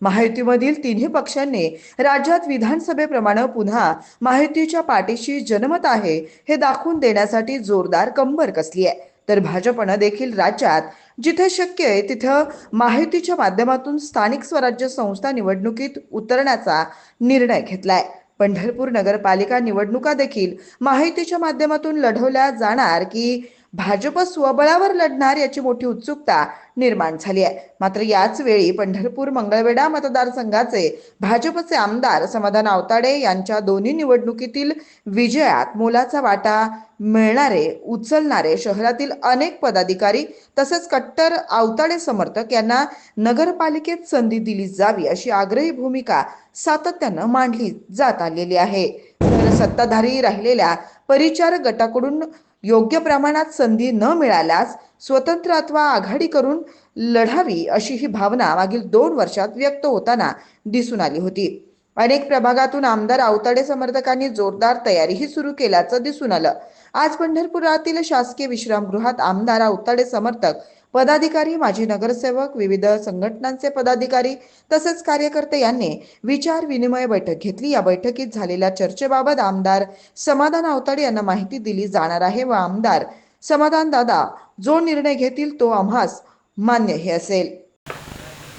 महायुतीमधील तिन्ही पक्षांनी राज्यात विधानसभेप्रमाणे पुन्हा महायुतीच्या पाठीशी जनमत आहे हे दाखवून देण्यासाठी जोरदार कंबर कसली आहे. तर भाजपनं देखील राज्यात जिथे शक्य आहे तिथं माहितीच्या माध्यमातून स्थानिक स्वराज्य संस्था निवडणुकीत उतरण्याचा निर्णय घेतलाय. पंढरपूर नगरपालिका निवडणुका देखील माहितीच्या माध्यमातून लढवल्या जाणार की भाजप स्वबळावर लढणार याची मोठी उत्सुकता निर्माण झाली आहे. मात्र याच वेळी पंढरपूर मंगळवेढा मतदारसंघाचे भाजपचे आमदार समाधान आवताडे यांच्या दोन्ही निवडणुकीतील विजयात मोलाचा वाटा मिळणारे उचलणारे शहरातील अनेक पदाधिकारी तसेच कट्टर आवताडे समर्थक यांना नगरपालिकेत संधी दिली जावी अशी आग्रही भूमिका सातत्यानं मांडली जात आलेली आहे. तर सत्ताधारी राहिलेल्या परिचार गटाकडून योग्य प्रमाणात संधी न मिळाल्यास स्वतंत्र अथवा आघाडी करून लढावी अशी ही भावना मागील दोन वर्षात व्यक्त होताना दिसून आली होती. अनेक प्रभागातून आमदार आवताडे समर्थकांनी जोरदार तयारीही सुरू केल्याचं दिसून आलं. आज पंढरपुरातील शासकीय विश्रामगृहात आमदार आवताडे समर्थक पदाधिकारी माजी नगरसेवक विविध संघटनांचे पदाधिकारी तसेच कार्यकर्ते यांनी विचार विनिमय बैठक घेतली. या बैठकीत झालेल्या चर्चेबाबत आमदार समाधान आवताडे यांना माहिती दिली जाणार आहे व आमदार समाधान दादा जो निर्णय घेतील तो आम्हास मान्य हे असेल.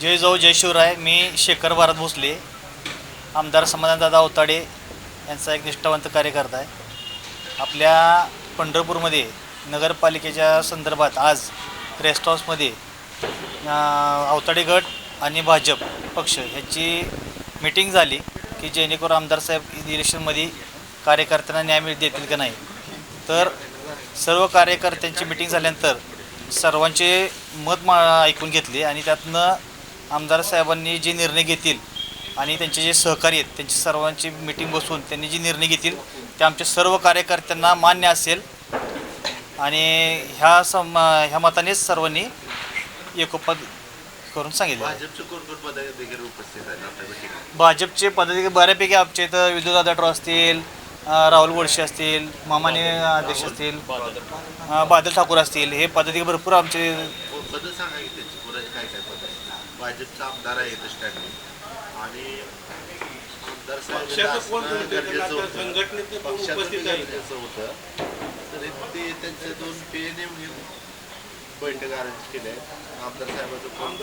जय जाऊ जय शिवराय. मी शेखर भारत भोसले आमदार समाधानदादा अवताडे यांचा एक निष्ठावंत कार्यकर्ता आहे. आपल्या पंढरपूरमध्ये नगरपालिकेच्या संदर्भात आज रेस्ट हाऊसमध्ये अवताडे गट आणि भाजप पक्ष ह्याची मिटिंग झाली की जेणेकरून आमदार साहेब इलेक्शनमध्ये कार्यकर्त्यांना न्याय मिळ देतील का नाही. तर सर्व कार्यकर्त्यांची मिटिंग झाल्यानंतर सर्वांचे मत मा ऐकून घेतले आणि त्यातनं आमदार साहेबांनी जे निर्णय घेतील आणि त्यांचे जे सहकारी आहेत त्यांची सर्वांची मिटिंग बसून त्यांनी जे निर्णय घेतील ते आमच्या सर्व कार्यकर्त्यांना मान्य असेल. आणि ह्या सम ह्या मतानेच सर्वांनी एकोपद करून सांगितलं. भाजपचे पदाधिकारी उपस्थित आहेत आपल्या बैठकीत भाजपचे पदाधिकारी बऱ्यापैकी आमच्या इथं विद्युत आढळराव असतील अं, राहुल वडशे असतील मामाने अध्यक्ष असतील अं, बादल ठाकूर असतील हे पदाधिकारी भरपूर आमचे पदं सांगा की त्यांची. कोणाची काय काय पद आहेत? भाजपचा आमदार आहे इथं स्टँडवर आणि आमदार साहेब असणं गरजेचं होतं. पक्षाचं गरजेचं होतं. तरी ते त्यांचे दोन पी एन एम बैठक अरेंज केल्या आहेत. आमदार साहेबाचं कोण?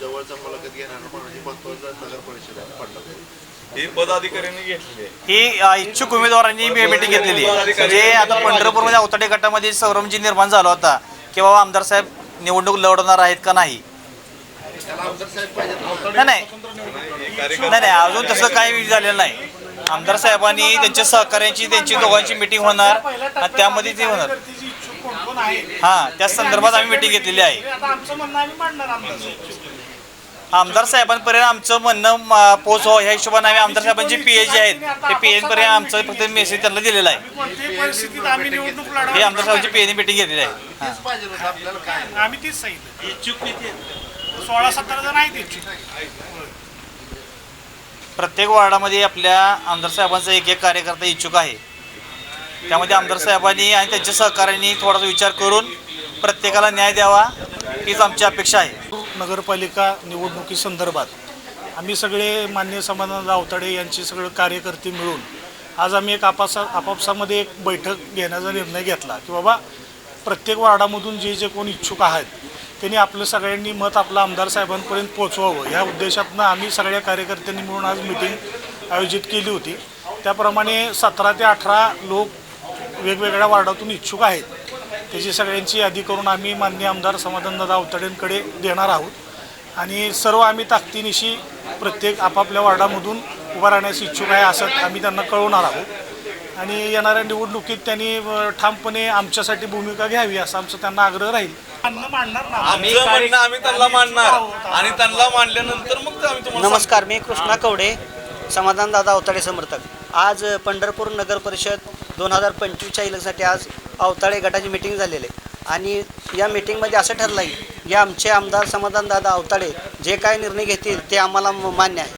जवळचा मुलाखत घेणार म्हणजे महत्वाचं नगर परिषद आहे. पंढरपूर हे पदाधिकाऱ्यांनी घेतलेले ही इच्छुक उमेदवारांनी मीटिंग घेतलेली आहे. म्हणजे आता पंढरपूरमध्ये अवताडे गटामध्ये संभ्रमजी निर्माण झाला होता की बाबा आमदार साहेब निवडणूक लढवणार आहेत का नाही? त्याला आमदार साहेब पाहिजे नाही नाही. नाही नाही अजून तसं काही झालेलं नाही. आमदार साहेबांनी त्यांच्या सहकार्यांची त्यांची दोघांची मिटिंग होणार आणि त्यामध्ये ते होणार. हां त्या संदर्भात आम्ही मिटिंग घेतलेली आहे. आमदार साहेबांपर्यंत आमचं म्हणणं पोच हो ह्या हिशोबाने आम्ही आमदार साहेबांचे पी एच जे आहेत ते पी एच पर्यंत आमचं फक्त मेसेज त्यांना दिलेला आहे. हे आमदार साहेबांची पी एच मिटिंग घेतलेली आहे. आम्ही तीच सांगितलं. सोळा सतरा जण आहेत प्रत्येक वार्डामध्ये आपल्या आमदार साहेबांचा एक एक कार्यकर्ता इच्छुक आहे. त्यामध्ये आमदार साहेबांनी आणि त्यांच्या सहकार्यांनी थोडासा विचार करून प्रत्येकाला न्याय द्यावा हीच आमची अपेक्षा आहे. नगरपालिका निवडणुकीसंदर्भात आम्ही सगळे मान्य समाधान रावताडे यांचे सगळे कार्यकर्ते मिळून आज आम्ही एक आपासा आपापसामध्ये एक बैठक घेण्याचा निर्णय घेतला की बाबा प्रत्येक वार्डामधून जे जे कोण इच्छुक आहेत त्यांनी आपलं सगळ्यांनी मत आपलं आमदार साहेबांपर्यंत पोहोचवावं. ह्या उद्देशातनं आम्ही सगळ्या कार्यकर्त्यांनी मिळून आज मिटिंग आयोजित केली होती. त्याप्रमाणे सतरा ते अठरा लोक वेगवेगळ्या वार्डातून इच्छुक आहेत. त्याची सगळ्यांची यादी करून आम्ही माननीय आमदार समाधानदादा अवतडेंकडे देणार आहोत. आणि सर्व आम्ही ताकदीनिशी प्रत्येक आपापल्या वार्डामधून उभा राहण्यास इच्छुक आहे असं आम्ही त्यांना कळवणार आहोत. आणि येणाऱ्या निवडणुकीत त्यांनी ठामपणे आमच्यासाठी भूमिका घ्यावी असा आमचा त्यांना आग्रह राहील. आमचं म्हणणं आम्ही त्यांना मांडणार आणि त्यांना मांडल्यानंतर मग ते आम्ही तुम्हाला नमस्कार मी कृष्णा कवडे समाधानदादा अवताडे समर्थक. आज पंढरपूर नगर परिषद दोन हजार पंचवीसच्या इलेक्शनसाठी आज अवताळे गटाची मिटिंग झालेली आहे. आणि या मिटिंगमध्ये असं ठरलं आहे की आमचे आमदार समाधानदादा अवताडे जे काय निर्णय घेतील ते आम्हाला मान्य आहे.